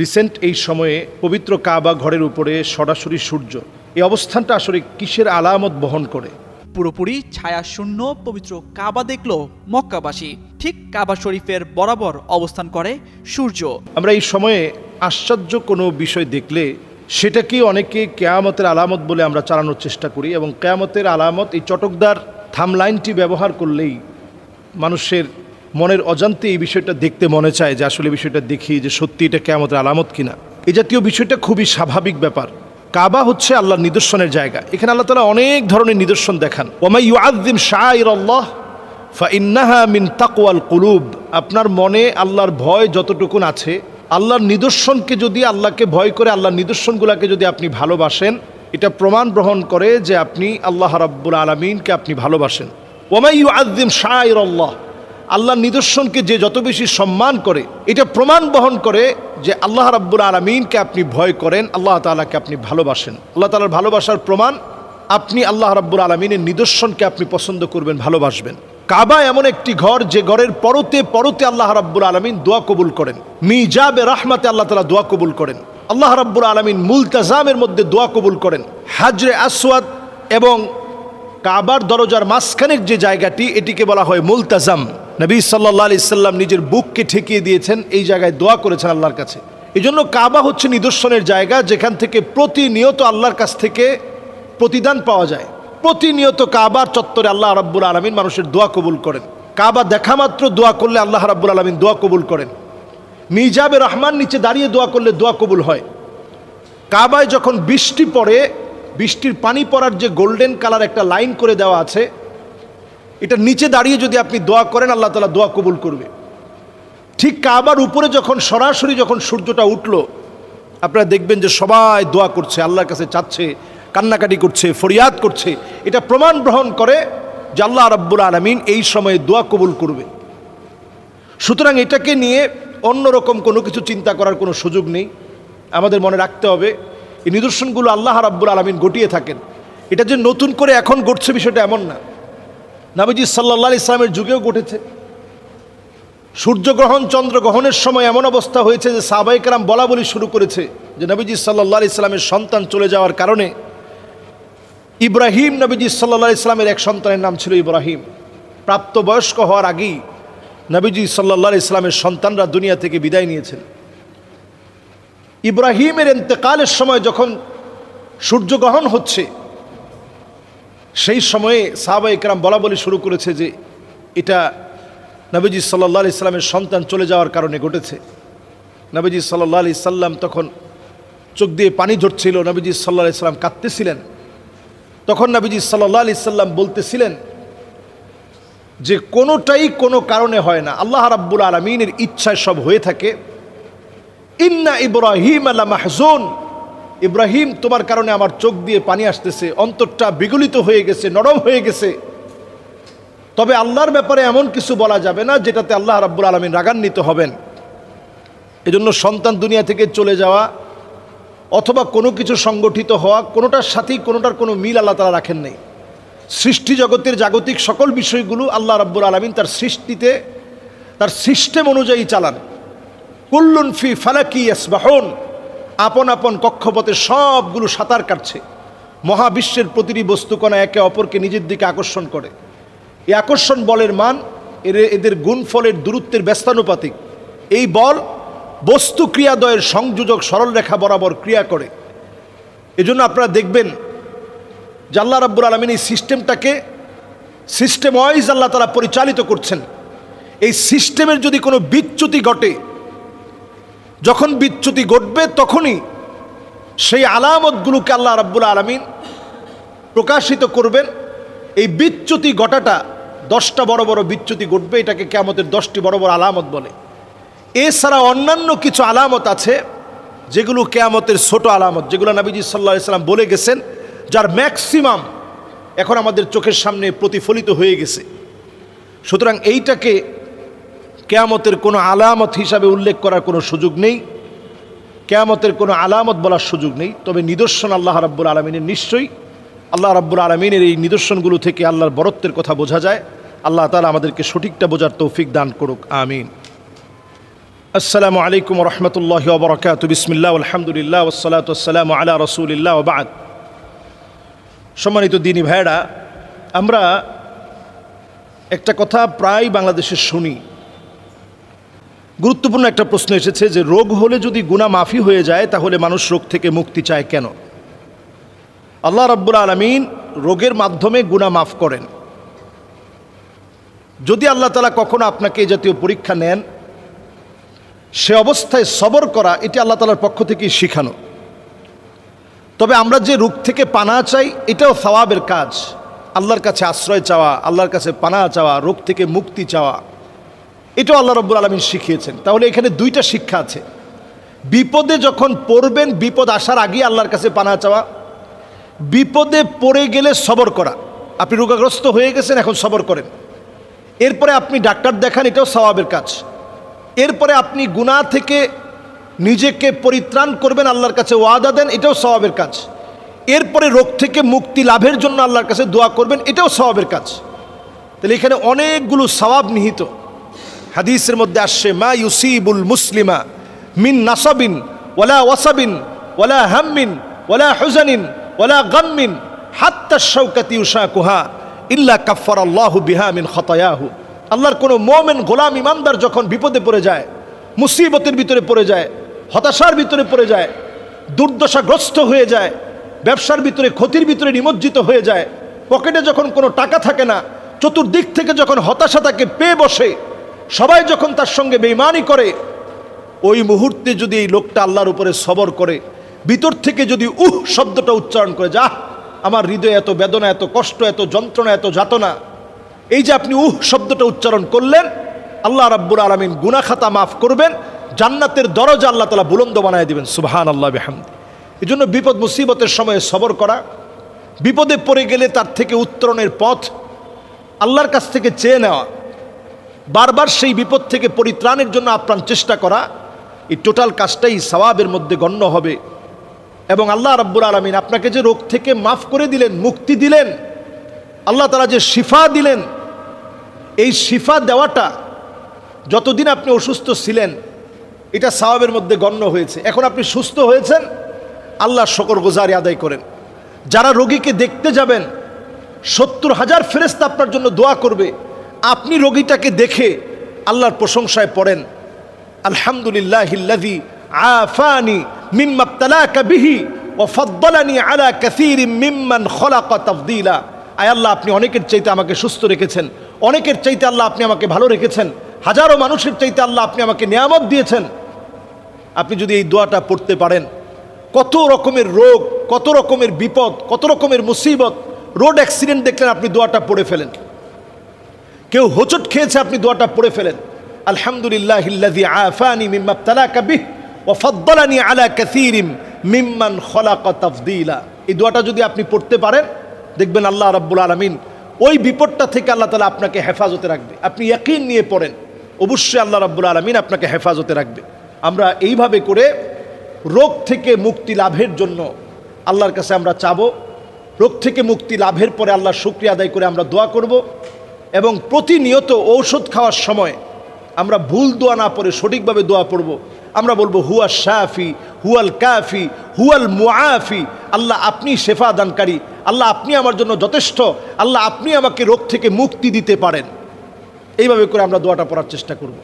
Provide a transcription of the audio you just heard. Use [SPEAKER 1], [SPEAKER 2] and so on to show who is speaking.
[SPEAKER 1] Recent এই সময়ে পবিত্র কাবা ঘরের উপরে সরাসরি সূর্য। এই অবস্থানটা আসলে কিসের আলামত বহন করে?
[SPEAKER 2] পুরোপুরি ছায়াশূন্য পবিত্র কাবা দেখল মক্কাবাসী। ঠিক কাবা শরীফের বরাবর অবস্থান করে সূর্য।
[SPEAKER 1] আমরা এই সময়ে আশ্চর্য কোনো বিষয় দেখলে সেটাকে অনেকে কেয়ামতের আলামত বলে আমরা চালানোর চেষ্টা করি এবং কেয়ামতের আলামত এই চটকদার থামলাইনটি ব্যবহার করলেই মানুষের মনের অজান্তে এই বিষয়টা দেখতে মনে চায় যে আসলে বিষয়টা দেখি যে সত্যি এটা কেয়ামতের আলামত কিনা। এই জাতীয় বিষয়টা খুবই স্বাভাবিক ব্যাপার। কাবা হচ্ছে আল্লাহর নিদর্শনের জায়গা। এখানে আল্লাহ তালা অনেক ধরনের নিদর্শন দেখান। ওমাই মিন তাকওয়াল কুলুব। আপনার মনে আল্লাহর ভয় যতটুকুন আছে, আল্লাহর নিদর্শনকে যদি আল্লাহকে ভয় করে, আল্লাহর নিদর্শনগুলোকে যদি আপনি ভালোবাসেন, এটা প্রমাণ গ্রহণ করে যে আপনি আল্লাহ রাব্বুল আলমিনকে আপনি ভালোবাসেন। ওমাই আদিম শাহ আল্লাহ আল্লাহর নিদর্শনকে যে যত বেশি সম্মান করে, এটা প্রমাণ বহন করে যে আল্লাহ রাব্বুল আলমিনকে আপনি ভয় করেন, আল্লাহ তালাকে আপনি ভালোবাসেন। আল্লাহ তালার ভালোবাসার প্রমাণ, আপনি আল্লাহ রাব্বুল আলমিনের নিদর্শনকে আপনি পছন্দ করবেন, ভালোবাসবেন। কাবা এমন একটি ঘর, যে ঘরের পরতে পরতে আল্লাহ রাব্বুল আলমিন দোয়া কবুল করেন। মিজাবে রাহমাতে আল্লাহ তালা দোয়া কবুল করেন। আল্লাহ রাব্বুল আলমিন মুলতাজামের মধ্যে দোয়া কবুল করেন। হাজরে আসওয়াদ এবং কাবার দরজার মাঝখানের যে জায়গাটি, এটিকে বলা হয় মুলতাজাম। নবী সাল্লাহ আলি সাল্লাম নিজের বুককে ঠেকিয়ে দিয়েছেন, এই জায়গায় দোয়া করেছেন আল্লাহর কাছে। এই জন্য কাবা হচ্ছে নিদর্শনের জায়গা, যেখান থেকে প্রতিনিয়ত আল্লাহর কাছ থেকে প্রতিদান পাওয়া যায়। প্রতিনিয়ত কাবার চত্বরে আল্লাহ রাব্বুল আলমিন মানুষের দোয়া কবুল করেন। কাবা দেখা মাত্র দোয়া করলে আল্লাহ রাব্বুল আলমিন দোয়া কবুল করেন। মিজাবে রহমান নিচে দাঁড়িয়ে দোয়া করলে দোয়া কবুল হয়। কাবায় যখন বৃষ্টি পড়ে, বৃষ্টির পানি পড়ার যে গোল্ডেন কালার একটা লাইন করে দেওয়া আছে এটা নিচে দাঁড়িয়ে যদি আপনি দোয়া করেন, আল্লাহ তালা দোয়া কবুল করবে। ঠিক কাবার উপরে যখন সরাসরি যখন সূর্যটা উঠল, আপনারা দেখবেন যে সবাই দোয়া করছে, আল্লাহর কাছে চাচ্ছে, কান্নাকাটি করছে, ফরিয়াদ করছে। এটা প্রমাণ গ্রহণ করে যে আল্লাহ রাব্বুল আলমিন এই সময়ে দোয়া কবুল করবে। সুতরাং এটাকে নিয়ে অন্যরকম কোনো কিছু চিন্তা করার কোনো সুযোগ নেই। আমাদের মনে রাখতে হবে, এই নিদর্শনগুলো আল্লাহ রাব্বুল আলমিন ঘটিয়ে থাকেন। এটা যে নতুন করে এখন ঘটছে বিষয়টা এমন না। নাবিজি সাল্লাহ ইসলামের যুগেও ঘটেছে। সূর্যগ্রহণ, চন্দ্রগ্রহণের সময় এমন অবস্থা হয়েছে যে সাবাইকারাম বলা বলি শুরু করেছে যে নবীজি সাল্লাহ ইসলামের সন্তান চলে যাওয়ার কারণে ইব্রাহিম নবীজি সাল্লাহ ইসলামের এক সন্তানের নাম ছিল ইব্রাহিম। প্রাপ্তবয়স্ক হওয়ার আগেই নবীজি সাল্লাহ ইসলামের সন্তানরা দুনিয়া থেকে বিদায় নিয়েছেন। ইব্রাহিমের এন্তেকালের সময় যখন সূর্যগ্রহণ হচ্ছে সেই সময়ে সাহাবা ইকরাম বলা বলি শুরু করেছে যে এটা নবীজি সাল্লাহ আলি সাল্লামের সন্তান চলে যাওয়ার কারণে ঘটেছে। নবীজি সাল্লাহ আলি সাল্লাম তখন চোখ দিয়ে পানি ঝরছিল, নবীজি সাল্লাহ আলি সাল্লাম কাঁদতেছিলেন। তখন নবীজি সাল্লাহ আলি সাল্লাম বলতেছিলেন যে কোনোটাই কোনো কারণে হয় না, আল্লাহ রাব্বুল আলমিনের ইচ্ছায় সব হয়ে থাকে। ইন্না ইব্রাহিম আল্লাহ মাহজুন ইব্রাহিম, তোমার কারণে আমার চোখ দিয়ে পানি আসতেছে, অন্তরটা বিগলিত হয়ে গেছে, নরম হয়ে গেছে। তবে আল্লাহর ব্যাপারে এমন কিছু বলা যাবে না যেটাতে আল্লাহ রাব্বুল আলমিন রাগান্বিত হবেন। এজন্য সন্তান দুনিয়া থেকে চলে যাওয়া অথবা কোনো কিছু সংগঠিত হওয়া, কোনোটার সাথেই কোনোটার কোনো মিল আল্লাহ তারা রাখেন নেই। সৃষ্টি জগতের জাগতিক সকল বিষয়গুলো আল্লাহ রাব্বুল আলমিন তার সৃষ্টিতে, তার সিস্টেম অনুযায়ী চালান। কুল্লুন ফি ফালাকি ইয়াসবাহন আপন আপন কক্ষপথে সবগুলো সাঁতার কাটছে। মহাবিশ্বের প্রতিটি বস্তুকণা একে অপরকে নিজের দিকে আকর্ষণ করে। এই আকর্ষণ বলের মান, এর এদের গুণফলের দূরত্বের ব্যস্তানুপাতিক। এই বল বস্তু ক্রিয়াদয়ের সংযোজক সরলরেখা বরাবর ক্রিয়া করে। এজন্য আপনারা দেখবেন আল্লাহ রাব্বুর আলমিন এই সিস্টেমটাকে সিস্টেম ওয়াইজ আল্লাহ তারা পরিচালিত করছেন। এই সিস্টেমের যদি কোনো বিচ্যুতি ঘটে যখন বিচ্যুতি ঘটবে তখনই সেই আলামতগুলোকে আল্লাহ রাব্বুল আলমিন প্রকাশিত করবেন। এই বিচ্যুতি ঘটাটা, দশটা বড় বড় বিচ্যুতি ঘটবে, এটাকে কেমতের দশটি বড় বড় আলামত বলে। এছাড়া অন্যান্য কিছু আলামত আছে, যেগুলো কেয়ামতের ছোট আলামত, যেগুলো নবীজি সাল্লাহ সাল্লাম বলে গেছেন, যার ম্যাক্সিমাম এখন আমাদের চোখের সামনে প্রতিফলিত হয়ে গেছে। সুতরাং এইটাকে কেয়ামতের কোনো আলামত হিসাবে উল্লেখ করার কোনো সুযোগ নেই। কেয়ামতের কোনো আলামত বলার সুযোগ নেই। তবে নিদর্শন আল্লাহ রাব্বুল আলমিনের নিশ্চয়ই। আল্লাহ রাব্বুল আলমিনের এই নিদর্শনগুলো থেকে আল্লাহর বরত্বের কথা বোঝা যায়। আল্লাহ তালা আমাদেরকে সঠিকটা বোঝার তৌফিক দান করুক। আমিন। আসসালামু আলাইকুম রহমতুল্লাহ বরকাত বিসমিল্লাহ আলহামদুলিল্লাহ ওসালাত আসসালাম আলা রসুলিল্লাহ ওবাদ সম্মানিত দিনী ভাইরা আমরা একটা কথা প্রায় বাংলাদেশে শুনি। গুরুত্বপূর্ণ একটা প্রশ্ন এসেছে যে, রোগ হলে যদি গুণা মাফি হয়ে যায়, তাহলে মানুষ রোগ থেকে মুক্তি চায় কেন? আল্লাহ রাব্বুল আলমিন রোগের মাধ্যমে গুণা মাফ করেন। যদি আল্লাহ তালা কখনো আপনাকে এই জাতীয় পরীক্ষা নেন, সে অবস্থায় সবর করা, এটি আল্লাহ তালার পক্ষ থেকেই শিখানো। তবে আমরা যে রোগ থেকে পানা চাই, এটাও সওয়াবের কাজ। আল্লাহর কাছে আশ্রয় চাওয়া, আল্লাহর কাছে পানা চাওয়া, রোগ থেকে মুক্তি চাওয়া। এটাও আল্লাহ রব্বুল আলমিন শিখিয়েছেন। তাহলে এখানে দুইটা শিক্ষা আছে। বিপদে যখন পড়বেন, বিপদ আসার আগেই আল্লাহর কাছে পানা চাওয়া। বিপদে পড়ে গেলে সবর করা। আপনি রোগাগ্রস্ত হয়ে গেছেন, এখন সবর করেন। এরপরে আপনি ডাক্তার দেখান, এটাও সওয়াবের কাজ। এরপরে আপনি গুনাহ থেকে নিজেকে পরিত্রাণ করবেন, আল্লাহর কাছে ওয়াদা দেন, এটাও স্বভাবের কাজ। এরপরে রোগ থেকে মুক্তি লাভের জন্য আল্লাহর কাছে দোয়া করবেন, এটাও স্বভাবের কাজ। তাহলে এখানে অনেকগুলো স্বভাব নিহিত। হাদিসের মধ্যে আসছে, মা ইউসিবুল মুসলিমা মিন নাসাবিন ওলা ওয়াসাবিন ওলা হাম্মিন ওলা হুজানিন, ওয়ালা গাম্মিন, হাত্তা শৌকাতি উষা কুহা ইল্লা কাফার আল্লাহু বিহা মিন খতায়াহু। আল্লাহর কোনো মোমেন গোলাম ইমানদার যখন বিপদে পড়ে যায়, মুসিবতের ভিতরে পড়ে যায়, হতাশার ভিতরে পড়ে যায়, দুর্দশাগ্রস্ত হয়ে যায়, ব্যবসার ভিতরে, ক্ষতির ভিতরে নিমজ্জিত হয়ে যায়, পকেটে যখন কোনো টাকা থাকে না, চতুর্দিক থেকে যখন হতাশা তাকে পেয়ে বসে সবাই যখন তার সঙ্গে বেইমানি করে, ওই মুহূর্তে যদি এই লোকটা আল্লাহর উপরে সবর করে, ভিতর থেকে যদি উহ শব্দটা উচ্চারণ করে যা আমার হৃদয়ে এত বেদনা, এত কষ্ট, এত যন্ত্রণা, এত যাতনা। এই যে আপনি উহ শব্দটা উচ্চারণ করলেন, আল্লাহ রাব্বুল আলমিন গুনাখাতা মাফ করবেন, জান্নাতের দরজা আল্লাহ তালা বুলন্দ বানায় দিবেন সুবহান আল্লাহ বেহামদি। এই জন্য বিপদ, মুসিবতের সময়ে সবর করা, বিপদে পড়ে গেলে তার থেকে উত্তরণের পথ আল্লাহর কাছ থেকে চেয়ে নেওয়া বারবার সেই বিপদ থেকে পরিত্রাণের জন্য আপ্রাণ চেষ্টা করা, এই টোটাল কাজটাই সওয়াবের মধ্যে গণ্য হবে। এবং আল্লাহ রাব্বুল আলমিন আপনাকে যে রোগ থেকে মাফ করে দিলেন, মুক্তি দিলেন, আল্লাহ তারা যে শিফা দিলেন, এই শিফা দেওয়াটা যতদিন আপনি অসুস্থ ছিলেন, এটা সওয়াবের মধ্যে গণ্য হয়েছে। এখন আপনি সুস্থ হয়েছেন আল্লাহ শকর গোজারি আদায় করেন। যারা রোগীকে দেখতে যাবেন, সত্তর হাজার ফেরেস্তা আপনার জন্য দোয়া করবে। আপনি রোগীটাকে দেখে আল্লাহর প্রশংসায় পড়েন। আলহামদুলিল্লাহ আফানি মিম্মাবতালাকা বিহি ও ফদ্দলানি আলা কাসির মিম্মান খলাকা আয় আল্লাহ, আপনি অনেকের চাইতে আমাকে সুস্থ রেখেছেন। অনেকের চাইতে আল্লাহ আপনি আমাকে ভালো রেখেছেন। হাজারো মানুষের চাইতে আল্লাহ আপনি আমাকে নিয়ামত দিয়েছেন। আপনি যদি এই দোয়াটা পড়তে পারেন, কত রকমের রোগ, কত রকমের বিপদ, কত রকমের মুসিবত, রোড অ্যাক্সিডেন্ট দেখলেন আপনি দোয়াটা পড়ে ফেলেন। কেউ হোচট খেয়েছে, আপনি দোয়াটা পড়ে ফেলেন। আলহামদুলিল্লাহ মিম্মান এই দোয়াটা যদি আপনি পড়তে পারেন, দেখবেন আল্লাহ রাব্বুল আলামিন ওই বিপদটা থেকে আল্লাহ তালা আপনাকে হেফাজতে রাখবে। আপনি ইয়াকিন নিয়ে পড়েন, অবশ্যই আল্লাহ রাব্বুল আলামিন আপনাকে হেফাজতে রাখবে। আমরা এইভাবে করে রোগ থেকে মুক্তি লাভের জন্য আল্লাহর কাছে আমরা চাবো। রোগ থেকে মুক্তি লাভের পরে আল্লাহ শুক্রিয়া আদায় করে আমরা দোয়া করব। এবং প্রতিনিয়ত ঔষধ খাওয়ার সময় আমরা ভুল দোয়া না পড়ে সঠিকভাবে দোয়া পড়ব। আমরা বলব হুয়া শাফি, হুয়াল কাফি, হুয়াল মুআফি। আল্লাহ আপনি শেফা দানকারী। আল্লাহ আপনি আমার জন্য যথেষ্ট। আল্লাহ আপনি আমাকে রোগ থেকে মুক্তি দিতে পারেন। এইভাবে করে আমরা দোয়াটা পড়ার চেষ্টা করব।